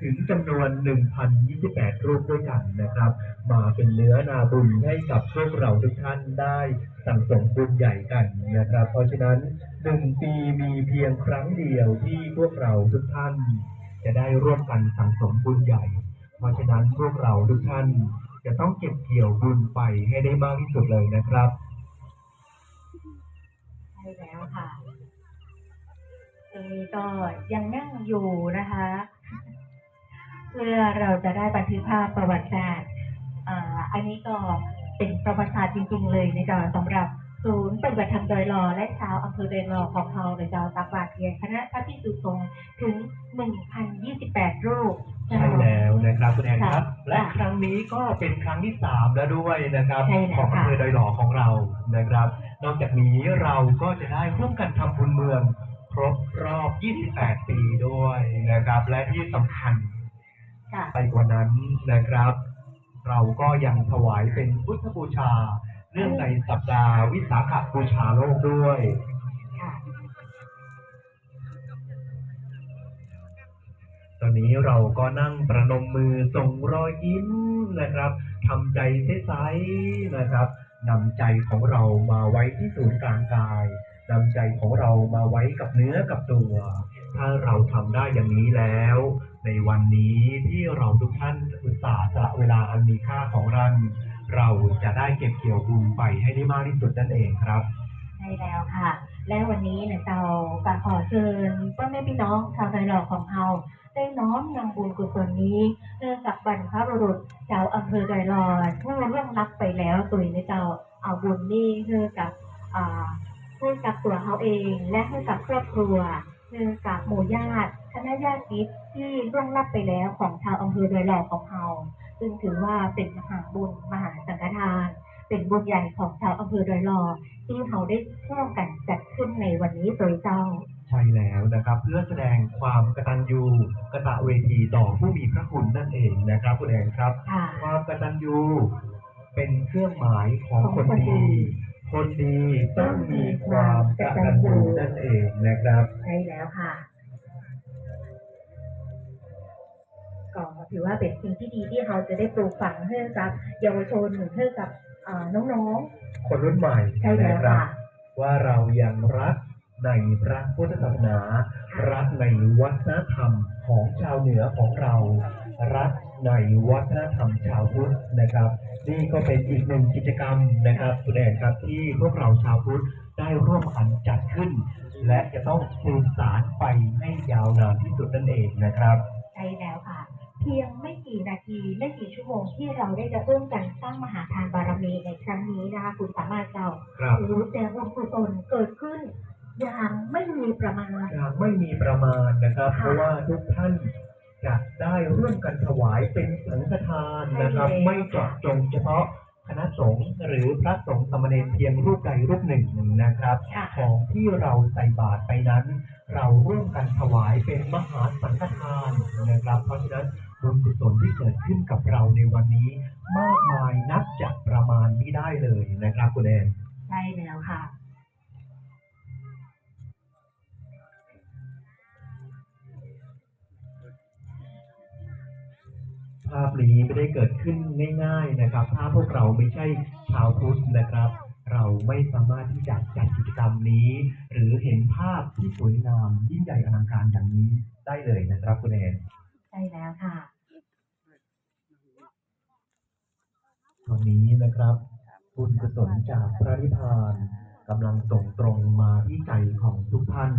ถึงจำนวน 1,028 รูปด้วยกันนะครับ มาเป็นเนื้อนาบุญให้กับพวกเราทุกท่านได้สั่งสมบุญใหญ่กันนะครับ เพราะฉะนั้นหนึ่งปีมีเพียงครั้งเดียวที่พวกเราทุกท่าน จะได้ร่วมกันสั่งสมบุญใหญ่ เพราะฉะนั้นพวกเราทุกท่านจะต้องเก็บเกี่ยวบุญไปให้ได้มากที่สุดเลยนะครับใช่แล้วค่ะตรงนี้ก็ยังนั่งอยู่นะคะ เพื่อเราจะได้บันทึกภาพประวัติศาสตร์อ่าอันนี้ก็เป็นประวัติศาสตร์จริง ๆ เลยนะจ๊ะสำหรับศูนย์ปฏิบัติธรรมโดยรอและชาวอำเภอโดยรอของเราเลยจ้าตักบาตรเพียงคณะพระภิกษุสงฆ์ถึง 1,028 รูปใช่แล้วนะครับคุณแอนครับค่ะและครั้งนี้ก็เป็นครั้งที่สามแล้วด้วยนะครับใช่แล้วของอำเภอค่ะดอยหล่อของเรานะครับ นอกจากนี้เราก็จะได้ร่วมกันทำบุญเมือง ครบรอบ 28 ปีด้วยนะครับ และที่สำคัญ ค่ะไปกว่านั้นนะครับ เราก็ยังถวายเป็นพุทธบูชา เนื่องในสัปดาห์วิสาขบูชาโลกด้วย ค่ะตอนนี้เราก็นั่งประนมมือส่งรอยยิ้มนะครับทำใจใสๆนะครับนำใจของเรามาไว้ที่ศูนย์กลางกายนำใจของเรามาไว้กับเนื้อกับตัว ถ้าเราทำได้อย่างนี้แล้ว ในวันนี้ที่เราทุกท่านอุตส่าห์สละเวลาอันมีค่าของเราเราจะได้เก็บเกี่ยวบุญไปให้ได้มากที่สุดนั่นเองครับใช่แล้วค่ะ และวันนี้เนี่ยเราก็ขอเชิญพ่อแม่พี่น้องชาวไทยหล่อของเราได้น้อมนำบุญกุศลนี้เนื่องจากบรรพบุรุษชาวอำเภอไทยหล่อผู้ร่วงลับไปแล้วตัวนี้เจ้าเอาบุญนี้เพื่อกับเพื่อกับตัวเขาเอง และเพื่อกับครอบครัว เพื่อกับหมู่ญาติคณะญาติมิตรที่ร่วงลับไปแล้วของชาวอำเภอไทยหล่อของเราซึ่งถือว่าเป็นมหาบุญมหาสังฆทาน เป็นบุญใหญ่ของชาวอำเภอดอยหล่อที่เขาได้ร่วมกันจัดขึ้นในวันนี้โดยเจ้าใช่แล้วนะครับ เพื่อแสดงความกตัญญูกตเวทีต่อผู้มีพระคุณนั่นเองนะครับคุณแอนครับค่ะความกตัญญูเป็นเครื่องหมายของคนดี คนดีต้องมีความกตัญญูนั่นเองนะครับใช่แล้วค่ะก็ถือว่าเป็นสิ่งที่ดีที่เขาจะได้ปลูกฝังให้กับเยาวชนให้กับเอ่อน้องคนรุ่นใหม่ๆใช่แล้วนะครัค่ะบว่าเรายังรักในพระพุทธศาสนา รักในวัฒนธรรมของชาวเหนือของเรา รัก ในวัฒนธรรมชาวพุทธนะครับ นี่ก็เป็นอีกหนึ่งกิจกรรมนะครับคุณแอนครับที่พวกเราชาวพุทธได้ร่วมกันจัดขึ้น และจะต้องสืบสารไปให้ยาวนานที่สุดนั่นเองนะครับ ใช่แล้วค่ะ เพียงไม่กี่นาทีไม่กี่ชั่วโมงที่เราได้จะร่วมกันสร้างมหาทานบารมีในครั้งนี้นะคะคุณสามารถเจ้าครับหรือแต่บุญกุศลเกิดขึ้นอย่างไม่มีประมาณ อย่างไม่มีประมาณนะครับ เพราะว่าทุกท่าน จะได้ร่วมกันถวายเป็นสังฆทานนะครับใช่แล้วไม่เจาะจงเฉพาะคณะสงฆ์หรือพระสงฆ์สามเณรเพียงรูปใดรูปหนึ่งนะครับค่ะของที่เราใส่บาตรไปนั้น เราร่วมกันถวายเป็นมหาสังฆทานนะครับ เพราะฉะนั้นบุญกุศลที่เกิดขึ้นกับเราในวันนี้ มากมายนับจะประมาณไม่ได้เลยนะครับคุณแอนใช่แล้วค่ะ ภาพนี้ไม่ได้เกิดขึ้นง่ายๆนะครับ ถ้าพวกเราไม่ใช่ชาวพุทธนะครับ เราไม่สามารถที่จะจัดกิจกรรมนี้ หรือเห็นภาพที่สวยงามยิ่งใหญ่อลังการอย่างนี้ได้เลยนะครับคุณแอนใช่แล้วค่ะตอนนี้นะครับบุญกุศลจากพระนิพพานกำลังส่งตรงมาที่ใจของทุกท่าน